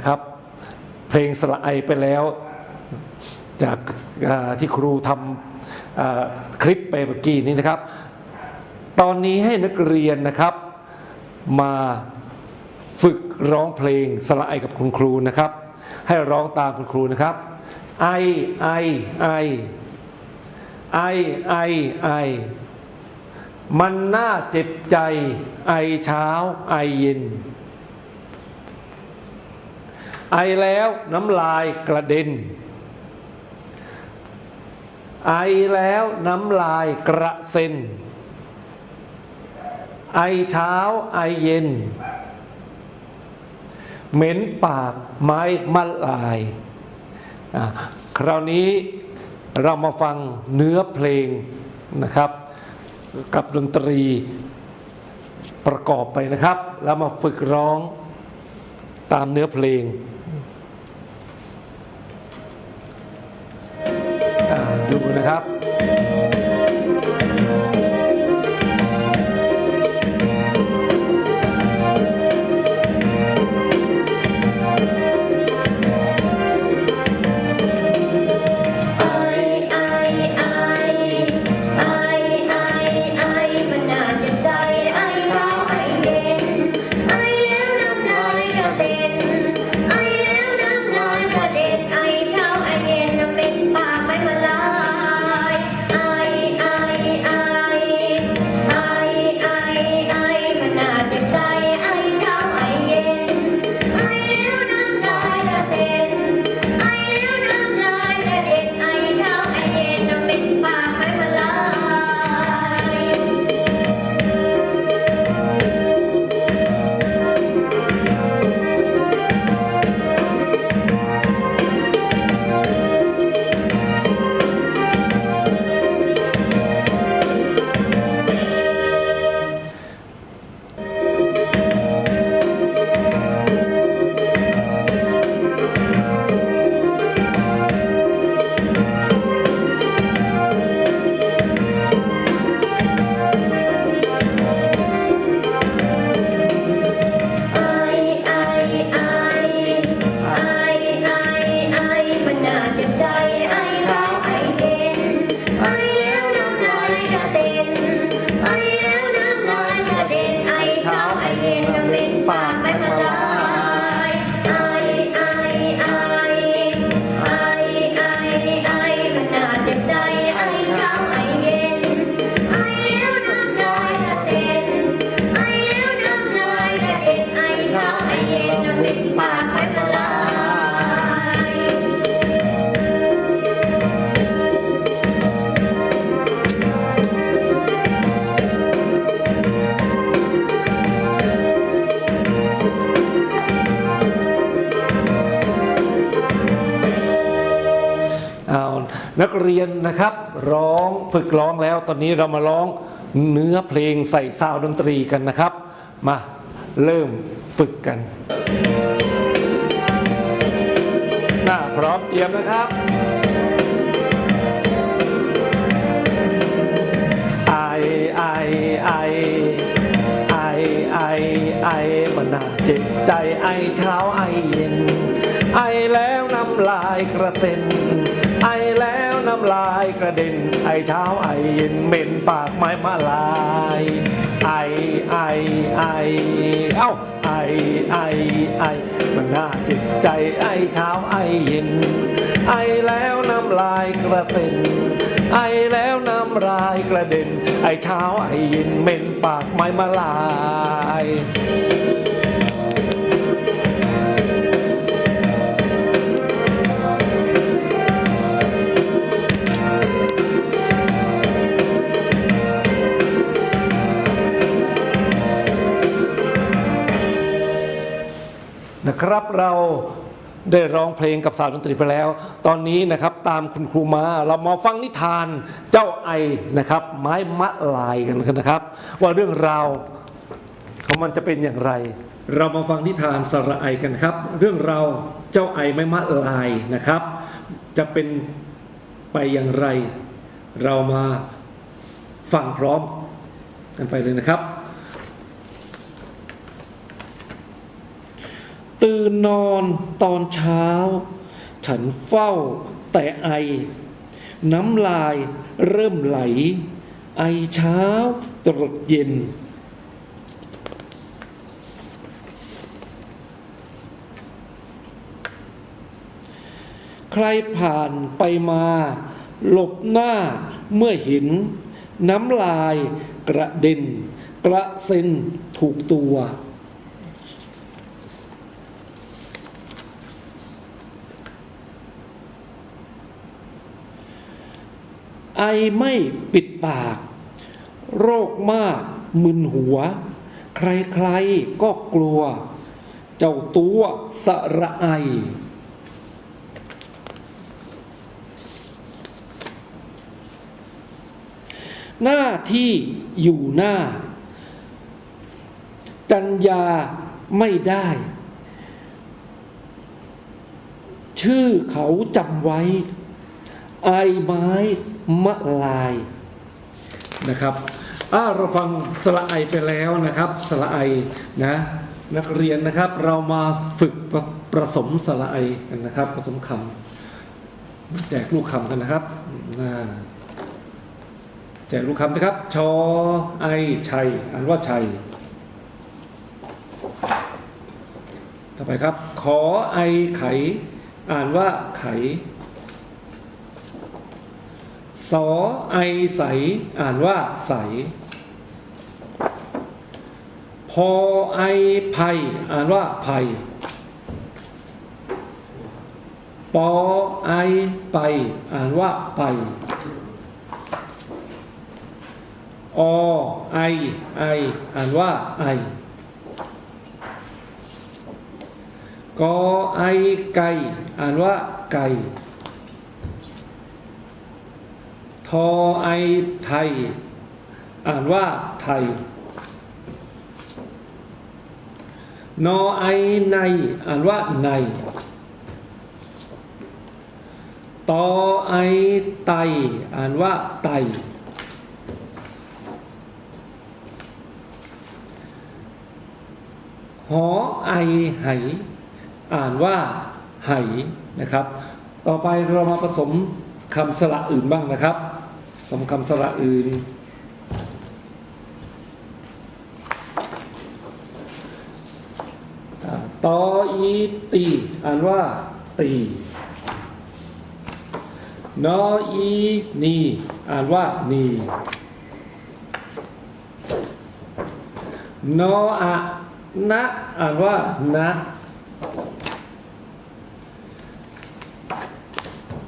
นะครับ เพลงสละไอไปแล้ว จากที่ครูทำคลิปไปเมื่อกี้นี้นะครับ ตอนนี้ให้นักเรียนนะครับมาฝึกร้องเพลงสละไอกับคุณครูนะครับ ให้ร้องตามคุณครูนะครับไอไอไอไอไอไอมันน่าเจ็บใจ ไอเช้าไอเย็น ไอแล้วน้ำลายกระเด็น ไอแล้วน้ำลายกระเซ็น ไอเช้าไอเย็น เหม็นปากไม้มะลาย คราวนี้เรามาฟังเนื้อเพลงนะครับ กับดนตรีประกอบไปนะครับ แล้วมาฝึกร้องตามเนื้อเพลง นักเรียนนะครับร้องฝึกร้องแล้ว ตอนนี้เรามาร้องเนื้อเพลงใส่ซาวดนตรีกันนะครับ มาเริ่มฝึกกัน หน้าพร้อมเตรียมนะครับ ไอไอไอไอไอไอมันน่าเจ็บใจไอเช้าไอเย็น ไอแล้วน้ำลายกระเซ็นไอแล้ว น้ำลายกระเด็น ไอเช้าไอเย็นเหม็นปากไม้มาลาย ไอไอไอเอ้าไอไอไอมันน่าจ็บใจไอเช้าไอเย็น ไอแล้วน้ำลายกระเซ็นไอแล้วน้ำลายกระเด็น ไอเช้าไอเย็นเหม็นปากไม้มาลาย เราได้ร้องเพลงกับสาวดนตรีไปแล้ว ตอนนี้นะครับตามคุณครูมาเรามาฟังนิทานเจ้าไอนะครับ ไม้มะลายกันนะครับ ว่าเรื่องราวของมันจะเป็นอย่างไร เรามาฟังนิทานสระไอกันครับ เรื่องราวเจ้าไอไม้มะลายนะครับ จะเป็นไปอย่างไร เรามาฟังพร้อมกันไปเลยนะครับ ตื่ นอนตอนเช้า ฉันเฝ้าแต่ไอ น้ำลายเริ่มไหล ไอเช้าตรดเย็น ใครผ่านไปมา หลบหน้าเมื่อเห็น น้ำลายกระเด็น กระเซ็นถูกตัว ไอไม่ปิดปาก โรคมาก มึนหัว ใครๆก็กลัว เจ้าตัวสระไอหน้าที่อยู่หน้า จัญญาไม่ได้ ชื่อเขาจำไว้ ไอไม้ มะลายนะครับอ่าเราฟังสระไอไปแล้วนะครับสระไอนะนักเรียนนะครับเรามาฝึกปรประสมสระไอกันนะครับผสมคำแจกลูกคำกันนะครับแจกลูกคำนะครับชอไอชัยอ่านว่าชัยต่อไปครับ ขอไอไข อ่านว่าไข สอไอใส อ่านว่าใส พอไอไผ่อ่านว่าไผ่ปอไอไป อ่านว่าไป อไอไอ อ่านว่าไอกอไอไก่ อ่านว่าไก่ ทอไอไทย อ่านว่าไทย นอไอใน อ่านว่าในตอไอไต อ่านว่าไต หอไอไห อ่านว่าไหนะครับ ต่อไปเรามาผสมคำสระอื่นบ้างนะครับ สมคำสระอื่น ตออีตี อ่านว่าตี นออีนี อ่านว่านีนออะนะ อ่านว่านะ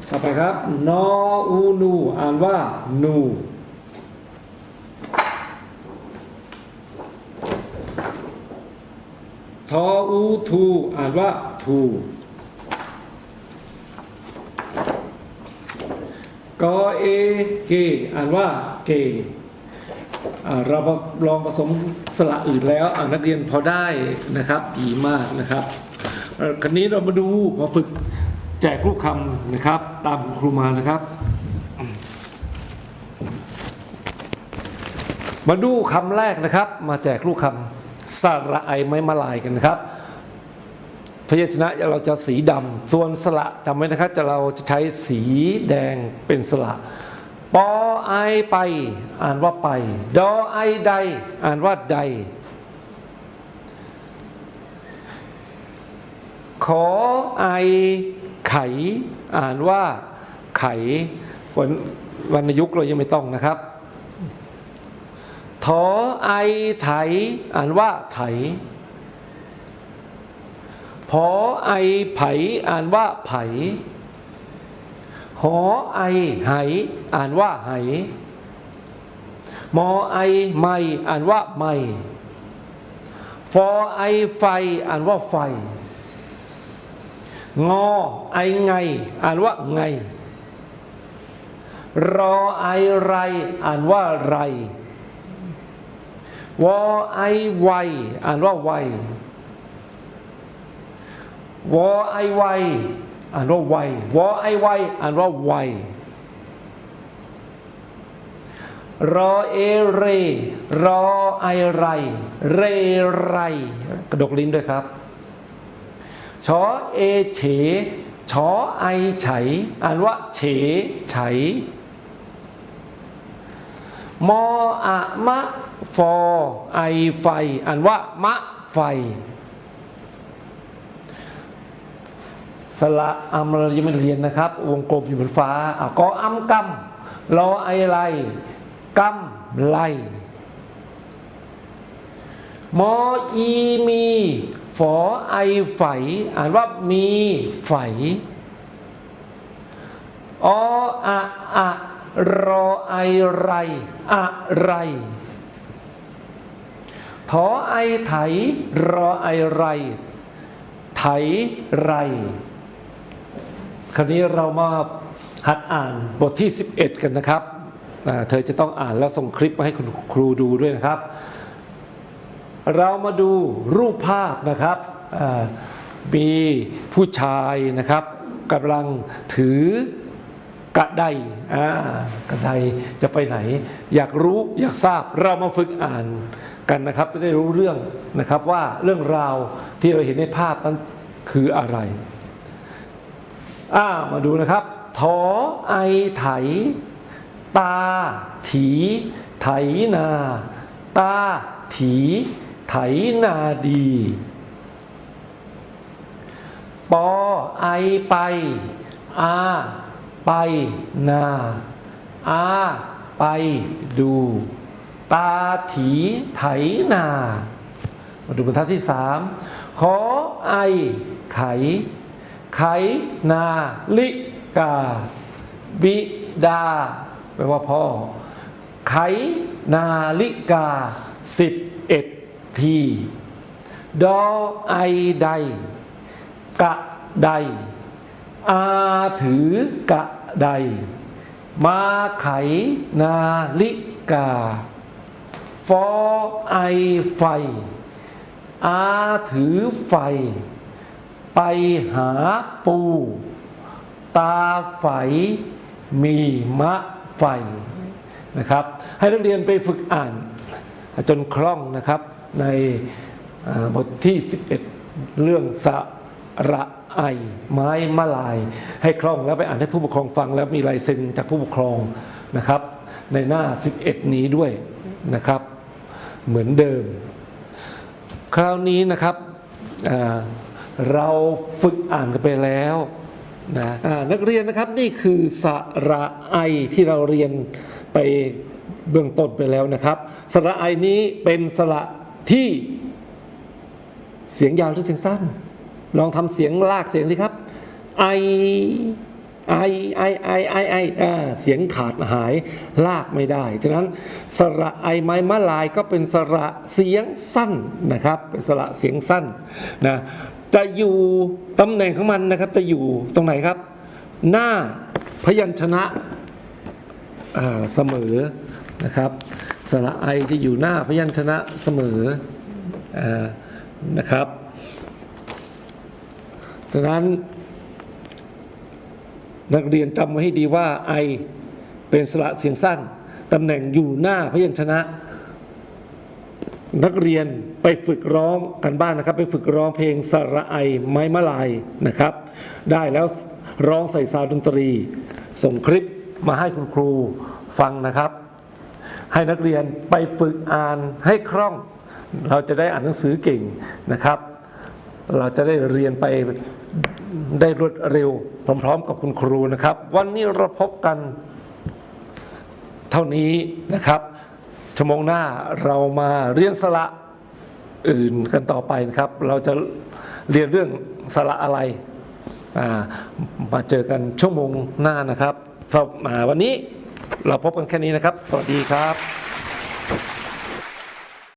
ต่อไป ครับนออูนูอ่านว่านูทออูทูอ่านว่าทูกอเอเกอ่านว่าเกเราลองผสมสระอื่นแล้วอ่านักเรียนพอได้นะครับ ดีมากนะครับคราวนี้เรามาดูมาฝึก แจกลูกคำนะครับ ตามคุณครูมานะครับ มาดูคำแรกนะครับ มาแจกลูกคำสระไอไม้มาลายกันนะครับ พยัญชนะเราจะสีดำส่วนสระจำไว้นะครับจะเราจะใช้สีแดงเป็นสระปอไอไป อ่านว่าไป ดอไอใด อ่านว่าใด ขอไอ ไขอ่านว่าไขวันวรรณยุกต์เรายังไม่ต้องนะครับทอไอไถ อ่านว่าไถพอไอไผ อ่านว่าไผ หอไอไหอ่านว่าไหมอไอไม่ อ่านว่าไม่ ฟอไอไฟ อ่านว่าไฟ งอไอไง อ่านว่าไง รอไอไร อ่านว่าไร วอไอไว อ่านว่าไว วอไอไว อ่านว่าไว วอไอไว อ่านว่าไว รอเอเร รอไอไร เรไร กระดกลิ้นด้วยครับ ชอเอเฉชอไอไฉอ่านว่าเฉไฉมออะมะฟอไอไฟอ่านว่ามะไฟสระอัมเรายังไม่เรียนนะครับ วงกลมอยู่บนฟ้าอะกออัมกัมรอไอไรกัมไลมออีมี ฝอไอไฝอ่านว่ามีไฝออะอะรอไอไรอะไรทอไอไถรอไอไรไถไร คราวนี้เรามาหัดอ่านบทที่ 11 กันนะครับ เธอจะต้องอ่านแล้วส่งคลิปมาให้คุณครูดูด้วยนะครับ เรามาดูรูปภาพนะครับมีผู้ชายนะครับกำลังถือกระไดกระไดจะไปไหน อยากรู้อยากทราบเรามาฝึกอ่านกันนะครับ จะได้รู้เรื่องนะครับว่าเรื่องราวที่เราเห็นในภาพนั้นคืออะไรอ่ามาดูนะครับทอไอไถ ตา ถี ไถนา ตา ถี ไถนาดี ปอไอไป อาไปนา อาไปดู ตาถีไถนา มาดูบรรทัดที่สามขอไอไข ไขนาลิกา บิดาแปลว่าพ่อ ไขนาลิกาสิบเอ็ด ทีดอไอใด กะใด อาถือกะใด มาไขนาลิกา ฟอไอไฟ อาถือไฟ ไปหาปู ตาไฝมีมะไฟนะครับ ให้นักเรียนไปฝึกอ่านจนคล่องนะครับ ในบทที่ 11 เรื่องสะระไอไม้มะลาย ให้คล่องแล้วไปอ่านให้ผู้ปกครองฟังแล้วมีลายเซ็นจากผู้ปกครองนะครับ ในหน้า 11 นี้ด้วยนะครับ เหมือนเดิม คราวนี้นะครับเราฝึกอ่านกันไปแล้วนะนักเรียนนะครับนี่คือสระไอที่เราเรียนไปเบื้องต้นไปแล้วนะครับ สระไอนี้เป็นสระ ที่เสียงยาวหรือเสียงสั้น ลองทำเสียงลากเสียงสิครับ ไอไอไอไอไอไอเสียงขาดหายลากไม่ได้ ฉะนั้นสระไอไม้มะลายก็เป็นสระเสียงสั้นนะครับ เป็นสระเสียงสั้นนะจะอยู่ตำแหน่งของมันนะครับ จะอยู่ตรงไหนครับ หน้าพยัญชนะเสมอนะครับ สระไอจะอยู่หน้าพยัญชนะเสมออนะครับฉะนั้นนักเรียนจำไว้ให้ดีว่าไอเป็นสระเสียงสั้นตำแหน่งอยู่หน้าพยัญชนะ นักเรียนไปฝึกร้องกันบ้านนะครับ ไปฝึกร้องเพลงสระไอไม้มะลายนะครับ ได้แล้วร้องใส่ซาวด์ดนตรี ส่งคลิปมาให้คุณครูฟังนะครับ ให้นักเรียนไปฝึกอ่านให้คล่อง เราจะได้อ่านหนังสือเก่งนะครับ เราจะได้เรียนไปได้รวดเร็วพร้อม ๆ กับคุณครูนะครับ วันนี้เราพบกันเท่านี้นะครับชั่วโมงหน้าเรามาเรียนสระอื่นกันต่อไปนะครับ เราจะเรียนเรื่องสระอะไรมาเจอกันชั่วโมงหน้านะครับสำหรับอ่าวันนี้ เราพบกันแค่นี้นะครับ สวัสดีครับ